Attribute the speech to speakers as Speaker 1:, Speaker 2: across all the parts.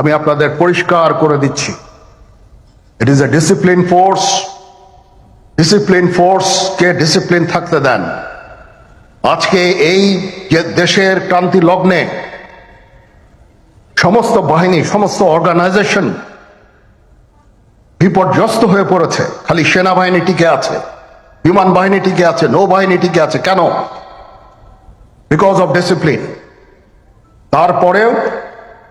Speaker 1: আমি আপনাদের পরিষ্কার করে দিচ্ছি। It is a discipline force discipline force K discipline থাকতে দেন। আজকে এই যে দেশের ক্রান্তি লগ্নে সমস্ত বাহিনী, সমস্ত অর্গানাইজেশন বিপর্যস্ত হয়ে পড়েছে। খালি সেনাবাহিনী টিকে আছে, বিমান বাহিনী টিকে আছে, নৌবাহিনী টিকে আছে। কেন? বিকজ অফ ডিসিপ্লিন তারপরেও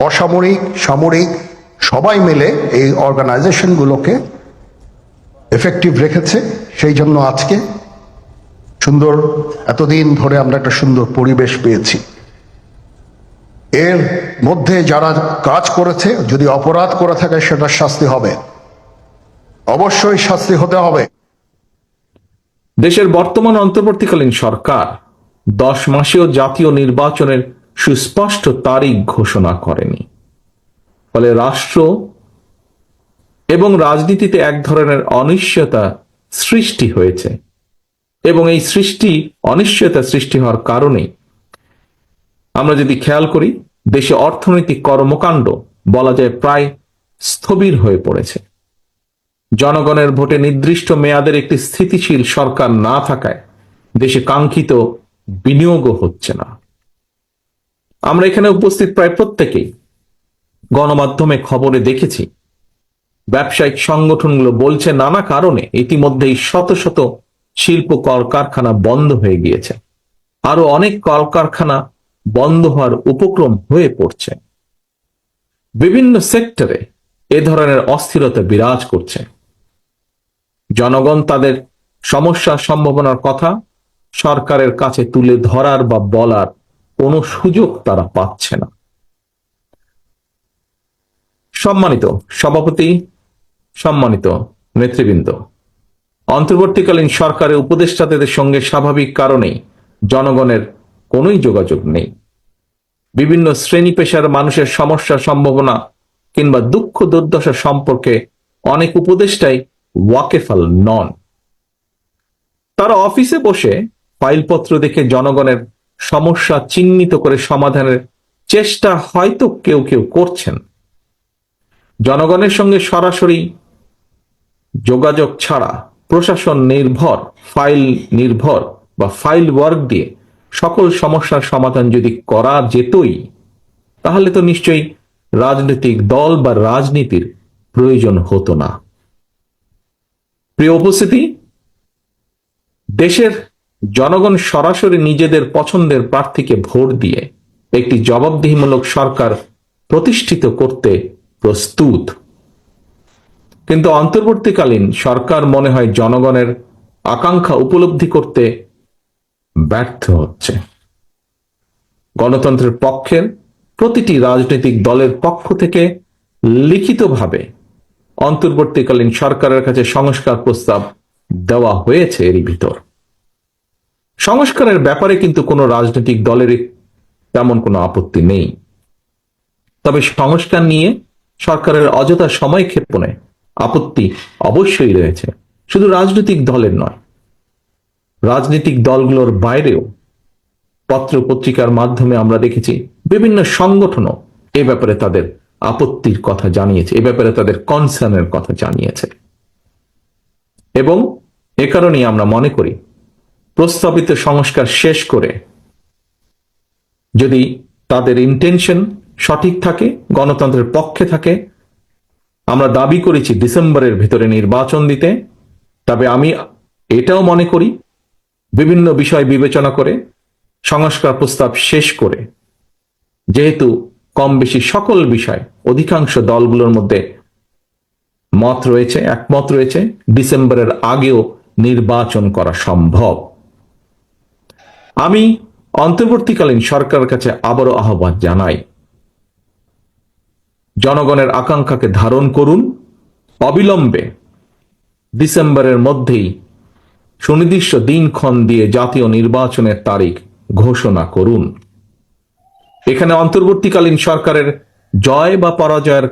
Speaker 1: অসামরিক, সামরিক, সবাই মিলে এই অর্গানাইজেশনগুলোকে এফেক্টিভ রেখেছে। সেই জন্য আজকে সুন্দর, এতদিন ধরে আমরা একটা সুন্দর পরিবেশ পেয়েছি। এর মধ্যে যারা কাজ করেছে, যদি অপরাধ করে থাকে, সেটা শাস্তি হবে। অবশ্যই শাস্তি হতে হবে।
Speaker 2: দেশের বর্তমান অন্তর্বর্তীকালীন সরকার দশ মাসেও জাতীয় নির্বাচনের সুস্পষ্ট তারিখ ঘোষণা করেনি। ফলে রাষ্ট্র এবং রাজনীতিতে এক ধরনের অনিশ্চয়তা সৃষ্টি হয়েছে। এবং এই সৃষ্টি, অনিশ্চয়তা সৃষ্টি হওয়ার কারণে আমরা যদি খেয়াল করি, দেশে অর্থনৈতিক কর্মকাণ্ড বলা যায় প্রায় স্থবির হয়ে পড়েছে। জনগণের ভোটে নির্দিষ্ট মেয়াদের একটি স্থিতিশীল সরকার না থাকায় দেশে কাঙ্ক্ষিত বিনিয়োগও হচ্ছে না। আমরা এখানে উপস্থিত প্রায় প্রত্যেকেই গণমাধ্যমে খবরে দেখেছি। ব্যবসায়িক সংগঠনগুলো বলছে, নানা কারণে ইতিমধ্যেই শত শত শিল্প কলকারখানা বন্ধ হয়ে গিয়েছে। আরও অনেক কলকারখানা বন্ধ হওয়ার উপক্রম হয়ে পড়ছে। বিভিন্ন সেক্টরে এ ধরনের অস্থিরতা বিরাজ করছে। জনগণ তাদের সমস্যার সম্ভাবনার কথা সরকারের কাছে তুলে ধরার বা বলার কোনো সুযোগ তারা পাচ্ছে না। সম্মানিত সভাপতি, সম্মানিত নেতৃবৃন্দ, অন্তর্বর্তীকালীন সরকারের উপদেষ্টাদের সঙ্গে স্বাভাবিক কারণেই জনগণের কোনোই যোগাযোগ নেই। বিভিন্ন শ্রেণি পেশার মানুষের সমস্যা সম্ভাবনা কিংবা দুঃখ দুর্দশা সম্পর্কে অনেক উপদেষ্টাই ওয়াকেফাল নন। তারা অফিসে বসে ফাইলপত্র দেখে জনগণের সমস্যা চিহ্নিত করে সমাধানের চেষ্টা হয়তো কেউ কেউ করছেন। জনগণের সঙ্গে সরাসরি যোগাযোগ ছাড়া প্রশাসন নির্ভর, ফাইল নির্ভর বা ফাইল ওয়ার্ক দিয়ে সকল সমস্যার সমাধান যদি করা যেতই, তাহলে তো নিশ্চয়ই রাজনৈতিক দল বা রাজনীতির প্রয়োজন হতো না। প্রিয় উপস্থিতি, দেশের জনগণ সরাসরি নিজেদের পছন্দের প্রার্থীকে ভোট দিয়ে একটি জবাবদিহিমূলক সরকার প্রতিষ্ঠিত করতে প্রস্তুত। কিন্তু অন্তর্বর্তীকালীন সরকার মনে হয় জনগণের আকাঙ্ক্ষা উপলব্ধি করতে ব্যর্থ হচ্ছে। গণতন্ত্রের পক্ষের প্রতিটি রাজনৈতিক দলের পক্ষ থেকে লিখিতভাবে অন্তর্বর্তীকালীন সরকারের কাছে সংস্কার প্রস্তাব দেওয়া হয়েছে এরই ভিতর। সংস্কারের ব্যাপারে কিন্তু কোনো রাজনৈতিক দলের তেমন কোনো আপত্তি নেই। তবে সংস্কার নিয়ে সরকারের অযথা সময় ক্ষেপণে আপত্তি অবশ্যই রয়েছে। শুধু রাজনৈতিক দলের নয়, রাজনৈতিক দলগুলোর বাইরেও পত্র পত্রিকার মাধ্যমে আমরা দেখেছি বিভিন্ন সংগঠনও এ ব্যাপারে তাদের আপত্তির কথা জানিয়েছে, এ ব্যাপারে তাদের কনসার্নের কথা জানিয়েছে। এবং এ কারণেই আমরা মনে করি প্রস্তাবিত সংস্কার শেষ করে যদি তাদের ইন্টেনশন সঠিক থাকে, গণতন্ত্রের পক্ষে থাকে, আমরা দাবি করেছি ডিসেম্বরের ভিতরে নির্বাচন দিতে, তবে আমি এটাও মনে করি, বিভিন্ন বিষয় বিবেচনা করে, সংস্কার প্রস্তাব শেষ করে, যেহেতু কম বেশি সকল বিষয়, অধিকাংশ দলগুলোর মধ্যে মত রয়েছে, একমত রয়েছে, ডিসেম্বরের আগেও নির্বাচন করা সম্ভব। আমি অন্তর্বর্তীকালীন সরকারের কাছে আবারও আহ্বান জানাই। জনগণের আকাঙ্ক্ষাকে ধারণ করুন। অবিলম্বে ডিসেম্বরের মধ্যেই সুনির্দিষ্ট দিনক্ষণ দিয়ে জাতীয় নির্বাচনের তারিখ ঘোষণা করুন। এখানে অন্তর্বর্তীকালীন সরকারের জয় বা পরাজয়ের